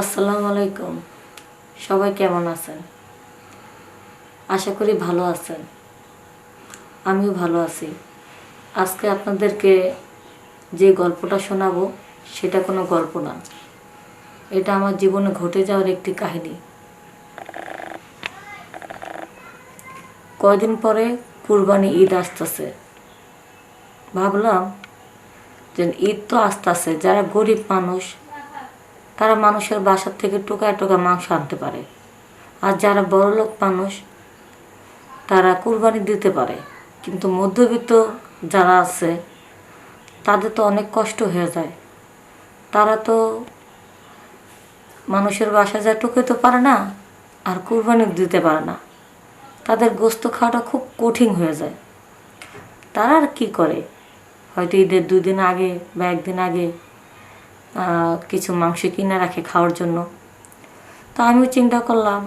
আসসালামু আলাইকুম। সবাই কেমন আছেন? আশা করি ভালো আছেন। আমিও ভালো আছি। আজকে আপনাদেরকে যে গল্পটা শোনাবো, সেটা কোনো গল্প না। এটা আমার জীবনে ঘটে যাওয়ার একটি কাহিনী। কয়দিন পরে কুরবানি ঈদ আসতেছে। ভাবলাম যে ঈদ তো আসতেছে, যারা গরিব মানুষ তারা মানুষের বাসার থেকে টোকায় টোকা মাংস আনতে পারে। আর যারা বড়লোক মানুষ, তারা কুরবানি দিতে পারে। কিন্তু মধ্যবিত্ত যারা আছে, তাদের তো অনেক কষ্ট হয়ে যায়। তারা তো মানুষের বাসা যায় টোকাইতে পারে না, আর কুরবানি দিতে পারে না। তাদের গোস্ত খাওয়াটা খুব কঠিন হয়ে যায়। তারা আর কী করে? হয়তো ঈদের দুই দিন আগে বা একদিন আগে কিছু মাংস কিনে রাখে খাওয়ার জন্য। তো আমিও চিন্তা করলাম,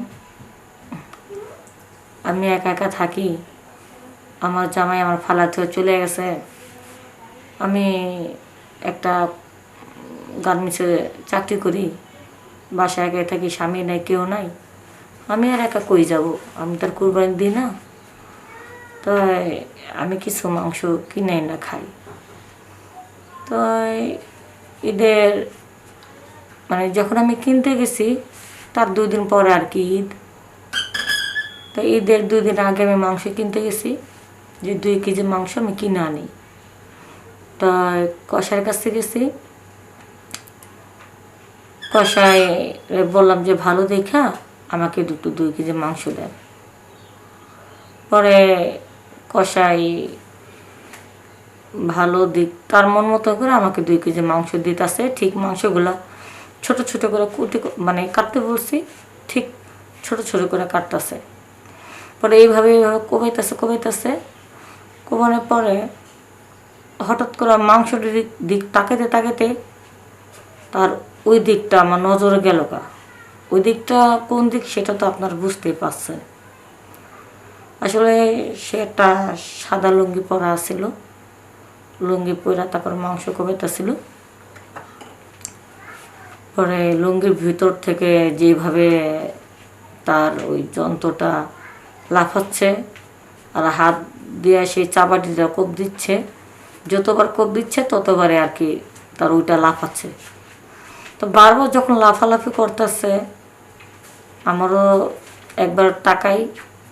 আমি একা একা থাকি, আমার জামাই আমার ফালাতে চলে গেছে। আমি একটা গার্মেন্টসে চাকরি করি, বাসায় একাই থাকি, স্বামী নাই, কেউ নাই। আমি আর একা কই যাব? আমি তার কুরবানি দিই না। তো আমি কিছু মাংস কিনে না খাই। তো ঈদের মানে যখন আমি কিনতে গেছি, তার দুই দিন পরে আর কি ঈদ। তো ঈদের দুই দিন আগে আমি মাংস কিনতে গেছি, যে দুই কেজি মাংস আমি কিনে আনি। তো কষার কাছে গেছি। কষায় বললাম যে, ভালো দেখা, আমাকে দুটো দুই কেজি মাংস দেন। পরে কষাই ভালো দিক, তার মন মতো করে আমাকে দুই কেজি মাংস দিতেছে, ঠিক মাংসগুলা ছোট ছোট করে কুটি মানে কাটতে বলছি, ঠিক ছোট ছোট করে কাটতেছে। পরে এইভাবে এইভাবে কমাইতেছে কমাইতেছে, কমানোর পরে হঠাৎ করে মাংসটির দিক তাকাতে তাকাতে তার ওই দিকটা আমার নজরে গেল কা ওই দিকটা কোন দিক সেটা তো আপনার বুঝতেই পারছেন। আসলে সে একটা সাদা লুঙ্গি পরা ছিল। লুঙ্গি পরা তারপর মাংস কমেতেছিল পরে লুঙ্গির ভিতর থেকে যেভাবে তার ওই যন্ত্রটা লাফাচ্ছে আর হাত দিয়ে সেই চাপাটিটা কোপ দিচ্ছে, যতবার কোপ দিচ্ছে ততবারে আর কি তার ওইটা লাফাচ্ছে। তো বারবার যখন লাফালাফি করতেছে, আমারও একবার টাকাই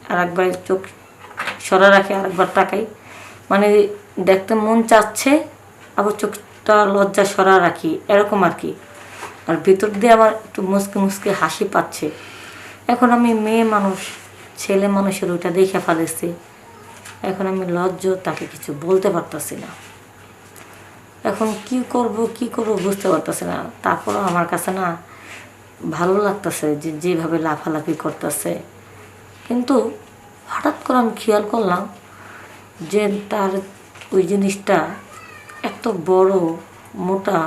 আর একবার চোখ সরা রাখে আর একবার টাকাই মানে দেখতে মন চাচ্ছে, আবার চোখটা লজ্জা সরা রাখি এরকম আর কি। আর ভিতর দিয়ে আমার একটু মুসকে মুসকে হাসি পাচ্ছে। এখন আমি মেয়ে মানুষ, ছেলে মানুষের ওইটা দেখে ফেলেছি। এখন আমি লজ্জ তাকে কিছু বলতে পারতাছি না। এখন কি করব কি করব বুঝতে পারতেছি না। তারপরও আমার কাছে না ভালো লাগতেছে যে যেভাবে লাফালাফি করতেছে। কিন্তু হঠাৎ করে আমি খেয়াল করলাম যে তার ওই জিনিসটা এত বড় মোটা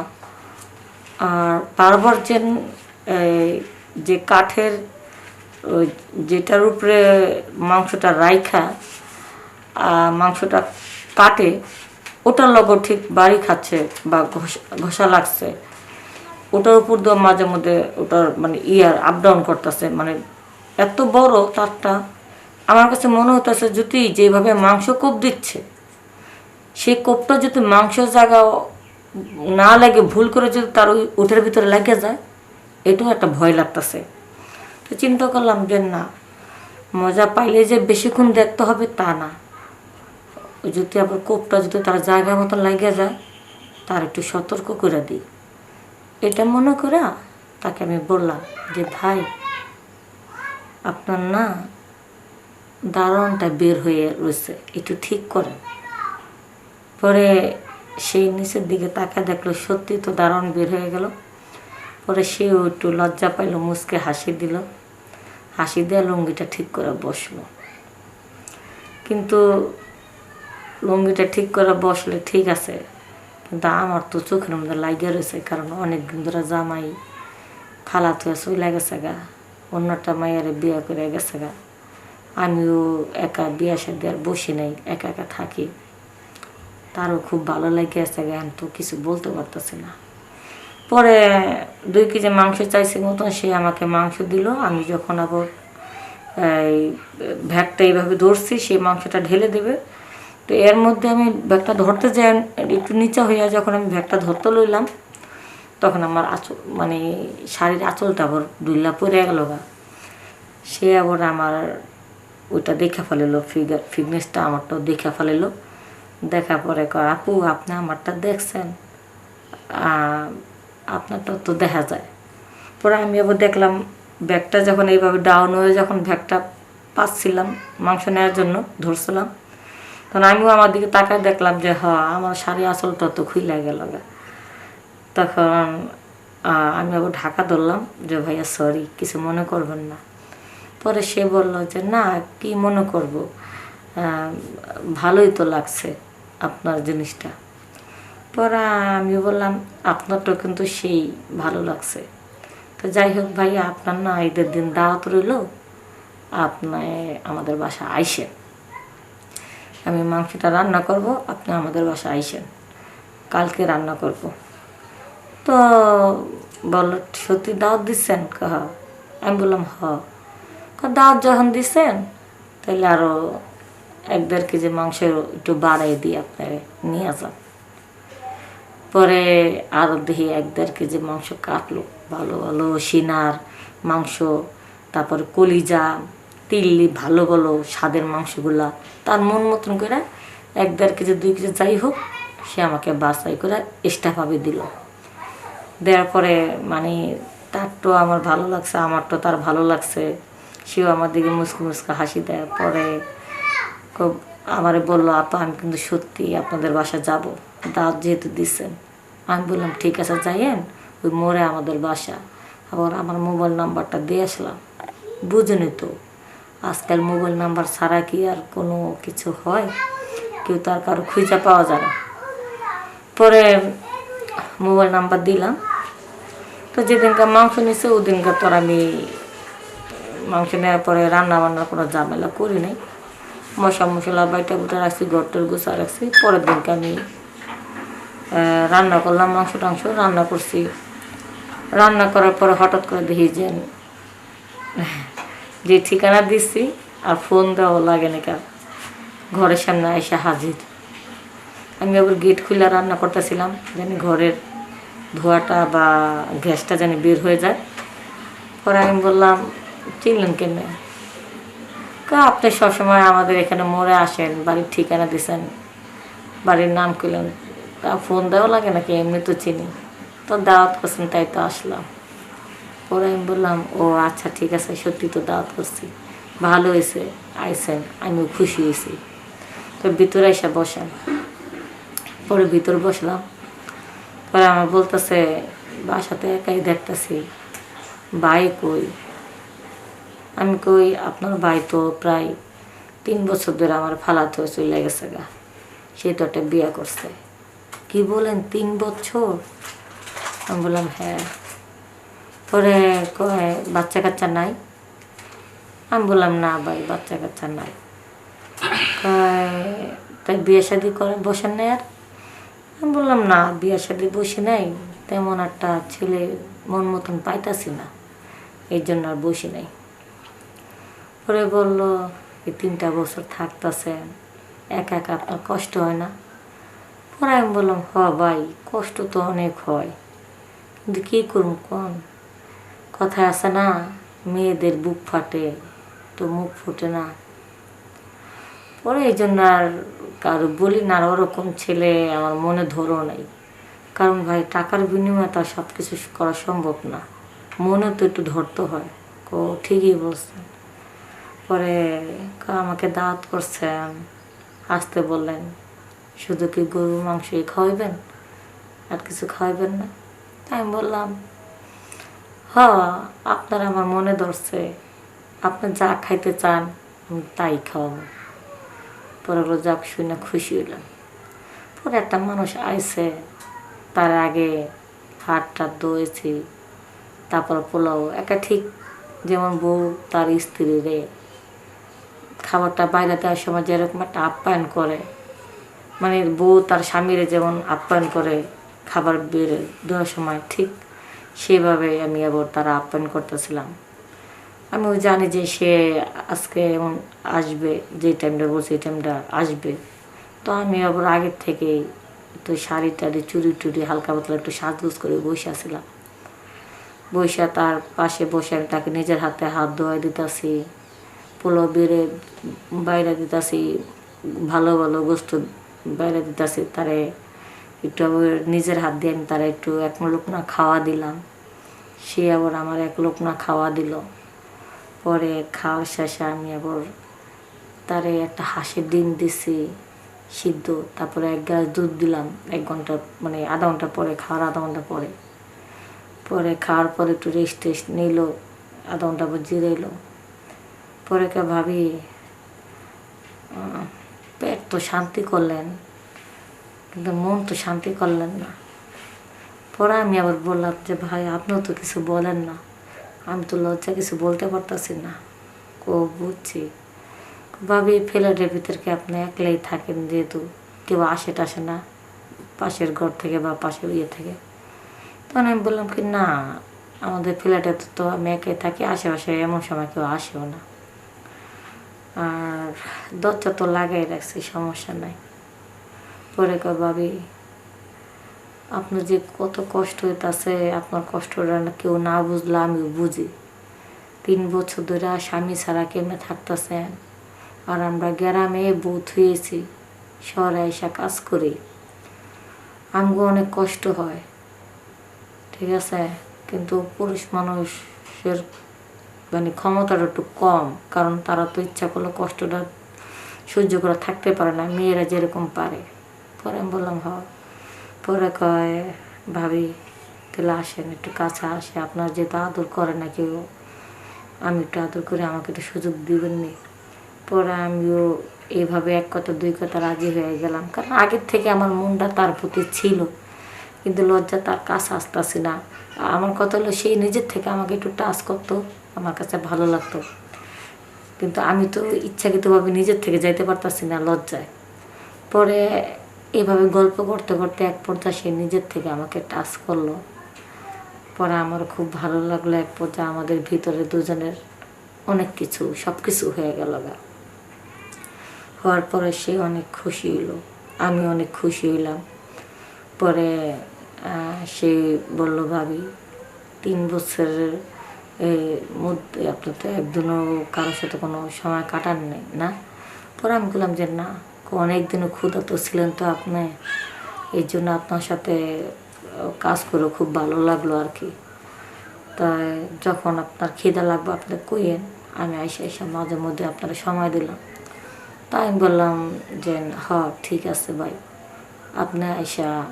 আর বারবার যে এই, যে কাঠের যেটার উপরে মাংসটা রাইখা মাংসটা কাটে ওটার লগো ঠিক বাড়ি খাচ্ছে বা ঘষা ঘষা লাগছে। ওটার উপর দিয়ে মাঝে মধ্যে ওটার মানে ইয়ার আপ ডাউন করতেছে। মানে এত বড় তারটা আমার কাছে মনে হতেছে যদি যেভাবে মাংস কোপ দিচ্ছে সেই কোপটা যদি মাংস জায়গা না লাগে, ভুল করে যদি তার ওই ওটার ভিতরে লাগে যায়, এটাও একটা ভয় লাগতেছে। তো চিন্তা করলাম যে না, মজা পাইলে যে বেশিক্ষণ দেখতে হবে তা না। যদি আবার কোপটা যদি তার জায়গা মতো লাগে যায়, তার একটু সতর্ক করে দিই। এটা মনে করা তাকে আমি বললাম যে, ভাই, আপনার না দারণটা বের হয়ে রয়েছে, একটু ঠিক করেন। পরে সেই নিচের দিকে তাকা দেখল সত্যি তো দারুণ বের হয়ে গেল। পরে সেও একটু লজ্জা পাইলো মুসকে হাসি দিল। হাসি দিয়ে লুঙ্গিটা ঠিক করে বসল। কিন্তু লুঙ্গিটা ঠিক করে বসলে ঠিক আছে, কিন্তু আমার তো চোখের মধ্যে লাগিয়ে রয়েছে, কারণ অনেক দিন ধরে জামাই খালা তো চলে গেছে গা, অন্যটা মায়ের বিয়ে করে গেছে গা। আমিও একা বিয়ে সাথে আর বসি নাই, একা একা থাকি। তারও খুব ভালো লাগে আছে গান, তো কিছু বলতে পারতেছি না। পরে দুই কেজি মাংস চাইছি মতন, সে আমাকে মাংস দিল। আমি যখন আবার, এই ভ্যাগটা এইভাবে ধরছি সেই মাংসটা ঢেলে দেবে। তো এর মধ্যে আমি ব্যাগটা ধরতে যাই, একটু নিচে হইয়া যখন আমি ব্যাগটা ধরতে লইলাম, তখন আমার আঁচল মানে শাড়ির আঁচলটা আবার দুইলা পরে গেল গা। সে আবার আমার ওইটা দেখা ফেলিল ফিগার ফিটনেসটা আমারটাও দেখা ফেলিল। দেখা পরে কয়, আপু, আপনি আমারটা দেখছেন? আপনারটা তো দেখা যায়। পরে আমি আবার দেখলাম, ব্যাগটা যখন এইভাবে ডাউন হয়ে যখন ব্যাগটা পাচ্ছিলাম, মাংস নেওয়ার জন্য ধরছিলাম, তখন আমিও আমার দিকে তাকায় দেখলাম যে, হ, আমার শাড়ি আসলটা তো খুইলা গেল। তখন আমি আবার ঢাকা ধরলাম যে, ভাইয়া সরি কিছু মনে করবেন না। পরে সে বলল যে, না, কি মনে করব? ভালোই তো লাগছে। আপনার জিনিসটা। পরে আমি বললাম আপনারটা কিন্তু সেই ভালো লাগছে। তো যাই হোক ভাইয়া আপনার না ঈদের দিন দাওয়াত রইল, আপনি আমাদের বাসা আইসেন। আমি মাংসটা রান্না করব, আপনি আমাদের বাসা আইসেন। কালকে রান্না করব। তো বলল, সত্যি দাওয়াত দিচ্ছেন? কহ, আমি বললাম, হ। দাওয়াত যখন দিচ্ছেন তাহলে আরও এক দেড় কেজি মাংস একটু বাড়াই দিয়ে আপনার, নিয়ে যান। পরে আরও দেখি এক দেড় কেজি মাংস কাটলো, ভালো ভালো সিনার মাংস, তারপর কলিজা, তিল্লি, ভালো ভালো স্বাদের মাংসগুলা, তার মন মতন করে এক দেড় কেজি দুই কেজি যাই হোক, সে আমাকে বাছাই করে এক্সট্রাভাবে দিল। দেওয়ার পরে মানে তার তো আমার ভালো লাগছে, আমার তো তার ভালো লাগছে। সেও আমার দিকে মুসকে মুসকে হাসি দেয়। পরে আমারে বলল, আপা, আমি কিন্তু সত্যি আপনাদের বাসা যাব। দাওয়াত যেহেতু দিচ্ছেন আমি বললাম, ঠিক আছে, যাইয়েন ওই মোড়ে আমাদের বাসা। আবার আমার মোবাইল নাম্বারটা দিয়ে আসলাম। বুঝুনি তো, আজকাল মোবাইল নাম্বার ছাড়া কি আর কোনো কিছু হয়? কেউ তো আর কারও খুঁজে পাওয়া যায় না। পরে মোবাইল নাম্বার দিলাম। তো যেদিনকার মাংস নিছে, ওদিনকার তোর আমি মাংস নেওয়ার পরে রান্না বান্নার কোনো ঝামেলা করি নাই। মশলা মশলা বাইটা বুটা রাখছি গরটর গুছা রাখছি। পরের দিনকে আমি রান্না করলাম, মাংস টাংস রান্না করছি। রান্না করার পরে হঠাৎ করে দেখি যে যে ঠিকানা দিচ্ছি আর ফোন দেওয়া লাগে না কার ঘরের সামনে এসে হাজির। আমি আবার গেট খুলে রান্না করতেছিলাম, জানি ঘরের ধোয়াটা বা গ্যাসটা যেন বের হয়ে যায়। পরে আমি বললাম, চিনলেন কেন? কা, আপনি সবসময় আমাদের এখানে মোড়ে আসেন, বাড়ির ঠিকানা দিছেন, বাড়ির নাম করলেন তা ফোন দেওয়া লাগে নাকি? এমনি তো চিনি। তো দাওয়াত করছেন, তাই তো আসলাম। পরে আমি বললাম, ও আচ্ছা ঠিক আছে, সত্যি তো দাওয়াত করছি। ভালো হয়েছে আইসেন আমিও খুশি হয়েছি। তো ভিতরে এসে বসেন। পরে ভিতর বসলাম। পরে আমার বলতেছে, বাসাতে একাই দেখতেছি। ভাই কই? আমি কই, আপনার ভাই তো প্রায় তিন বছর ধরে আমার ফালাতে চলে গেছে গা। সে তো একটা বিয়ে করছে। কি বলেন, তিন বছর? আমি বললাম হ্যাঁ। পরে কয়, বাচ্চা কাচ্চা নাই? আমি বললাম, না ভাই, বাচ্চা কাচ্চা নাই। তাই বিয়ে শাদি করে বসেন নাই আর? আমি বললাম, না, বিয়ে শাদি বসে নাই। তেমন একটা ছেলে মন মতন পাইতাছি না। এই জন্য আর বসে নাই। পরে বলল, এই তিনটা বছর থাকতেছেন একা একা আপনার কষ্ট হয় না? পরে আমি বললাম, হ ভাই, কষ্ট তো অনেক হয়। কিন্তু কী করুন কোন? কথা আছে না, মেয়েদের বুক ফাটে, তো মুখ ফুটে না। পরে এই জন্য আর কারও বলি না, আর ওরকম ছেলে আমার মনে ধরো নাই। কারণ ভাই, টাকার বিনিময়ে তো আর সব কিছু করা সম্ভব না। মনে তো একটু ধরতে হয়। ও ঠিকই বলছেন পরে আমাকে দাওয়াত করছেন, আসতে বললেন, শুধু কি গরুর মাংসই খাওয়াইবেন? আর কিছু খাওয়াইবেন না? আমি বললাম, হ, আপনার আমার মনে ধরছে, আপনি যা খাইতে চান, আমি তাই খাওয়াবো। পরে যাক শুনে খুশি হইলাম। পরে একটা মানুষ আইছে, তার আগে হাট টাট দোয়েছি তারপর পোলাও একটা ঠিক যেমন বউ, তার স্ত্রী রে। খাবারটা বাইরে দেওয়ার সময় যেরকম একটা আপ্যায়ন করে। মানে বউ তার স্বামীরে যেমন আপ্যায়ন করে খাবার বের দেওয়ার সময়, ঠিক সেভাবে আমি আবার তারা আপ্যায়ন করতেছিলাম। আমিও জানি যে সে আজকে এমন আসবে, যে টাইমটা বলছে এই টাইমটা আসবে। তো আমি আবার আগের থেকেই একটু শাড়ি টাড়ি চুরি টুরি হালকা পাতলা একটু সাজগুজ করে বসে আসছিলাম বসে তার পাশে বসে আমি তাকে নিজের হাতে হাত ধোয়াই দিতেছি। পোলো বেড়ে বাইরে দিতেছি, ভালো ভালো গোস্ত বাইরে দিতেছি, তারে একটু আবার নিজের হাত দিয়ে আমি তারা একটু এক লোকনা খাওয়া দিলাম। সে আবার আমার এক লোকনা খাওয়া দিল। পরে খাওয়ার শেষে আমি আবার তারে একটা হাঁসের ডিম দিছি সিদ্ধ, তারপরে এক গ্লাস দুধ দিলাম, এক ঘণ্টা মানে আধা ঘণ্টা পরে, খাওয়ার আধা ঘণ্টা পরে। পরে খাওয়ার পরে একটু রেস্ট টেস্ট নিল, আধা ঘণ্টা পর জিরে এলো পরে কে ভাবি পেট তো শান্তি করলেন, কিন্তু মন তো শান্তি করলেন না। পরে আমি আবার বললাম যে, ভাই, আপনিও তো কিছু বলেন না। আমি তো লজ্জা কিছু বলতে পারতাছি না। কো বুঝছি। ভাবি, ফ্ল্যাটের ভিতরকে আপনি একলাই থাকেন যেহেতু, কেউ আসে টাসে না, পাশের ঘর থেকে বা পাশের ইয়ে থেকে। তখন আমি বললাম কি, না, আমাদের ফ্ল্যাটে তো- তো আমি একাই থাকি, আশেপাশে এমন সময় কেউ আসেও না। আর দরজা তো লাগাই রাখছি, সমস্যা নাই। পরে কয়, ভাবি, আপনার যে কত কষ্ট হইতাছে, আপনার কষ্টটা কেউ না বুঝলে আমি বুঝি। তিন বছর ধরে স্বামী ছাড়া কেমনে থাকতেছেন? আর আমরা গ্রামে বুথ হয়েছি, শহরে এসা কাজ করি। আমগো অনেক কষ্ট হয়, ঠিক আছে? কিন্তু পুরুষ মানুষের মানে ক্ষমতাটা একটু কম, কারণ তারা তো ইচ্ছা করলে কষ্টটা সহ্য করে থাকতে পারে না, মেয়েরা যেরকম পারে। পরে আমি বললাম, হ। পরে কয়, ভাবি, তাহলে আসেন, একটু কাছে আসে, আপনার যেহেতু আদর করে না কেউ, আমি একটু আদর করে আমাকে একটু সুযোগ দিবেন নি। পরে আমিও এইভাবে এক কথা, দুই কথা রাজি হয়ে গেলাম। কারণ আগের থেকে আমার মনটা তার প্রতি ছিল, কিন্তু লজ্জা তার কাছে আসতেছি না। আমার কথা হলো সেই নিজের থেকে আমাকে একটু টাচ করতো। আমার কাছে ভালো লাগতো। কিন্তু আমি তো ইচ্ছাকৃতভাবে নিজের থেকে যাইতে পারতাছি না লজ্জায়। পরে এভাবে গল্প করতে করতে এক পর্যায়ে সে নিজের থেকে আমাকে টাচ করল। পরে আমার খুব ভালো লাগল এক পর্যায়ে আমাদের ভিতরে দুজনের অনেক কিছু সব কিছু হয়ে গেল গা। হওয়ার পরে সে অনেক খুশি হইল, আমি অনেক খুশি হইলাম। পরে সে বলল, ভাবি, তিন বছরের মধ্যে আপনি তো একদিনও কারোর সাথে কোনো সময় কাটান নেই, না? পরে আমি বললাম যে, না অনেক দিনও ক্ষুধা তো ছিলেন তো আপনি। এই জন্য আপনার সাথে কাজ করে খুব ভালো লাগল আর কি। তাই যখন আপনার খিদা লাগবে, আপনি কইয়েন, আমি আইসা আইসা মাঝে মধ্যে আপনার সময় দিলাম। তাই আমি বললাম যে, হ, ঠিক আছে ভাই। আপনি আইসা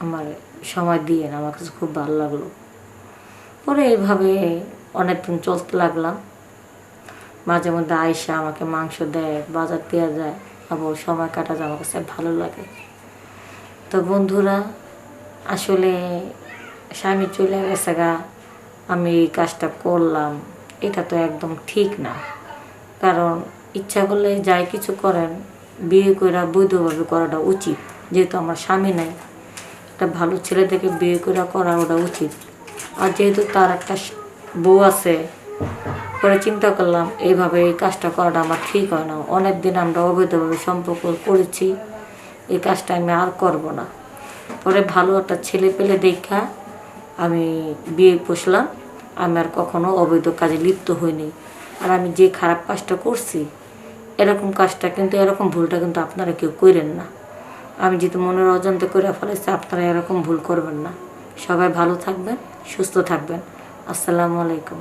আমার সময় দিয়েন, আমার কাছে খুব ভালো লাগল। পরে এইভাবে অনেকদিন চলতে লাগলাম। মাঝে মধ্যে আইসা আমাকে মাংস দেয়, বাজার দেওয়া যায়, আবার সময় কাটা যায় আমার কাছে ভালো লাগে। তো বন্ধুরা, আসলে স্বামী চলে গেছে গা, আমি এই কাজটা করলাম। এটা তো একদম ঠিক না। কারণ ইচ্ছা করলে যাই কিছু করেন, বিয়ে করে বৈধভাবে করাটা উচিত। যেহেতু আমার স্বামী নাই, একটা ভালো ছেলে থেকে বিয়ে করে করা ওটা উচিত। আর যেহেতু তার একটা বউ আছে, পরে চিন্তা করলাম, এইভাবে এই কাজটা করাটা আমার ঠিক হয় না। অনেক দিন আমরা অবৈধভাবে সম্পর্ক করেছি, এই কাজটা আমি আর করব না। পরে ভালো একটা ছেলে পেলে দেখা, আমি বিয়ে বসলাম আমি আর কখনো অবৈধ কাজে লিপ্ত হইনি। আর আমি যে খারাপ কাজটা করছি, এরকম কাজটা কিন্তু, এরকম ভুলটা কিন্তু আপনারা কেউ করেন না। আমি যেহেতু মনের অজান্তে করে ফেলেছি আপনারা এরকম ভুল করবেন না। সবাই ভালো থাকবেন সুস্থ থাকবেন। আসসালামু আলাইকুম।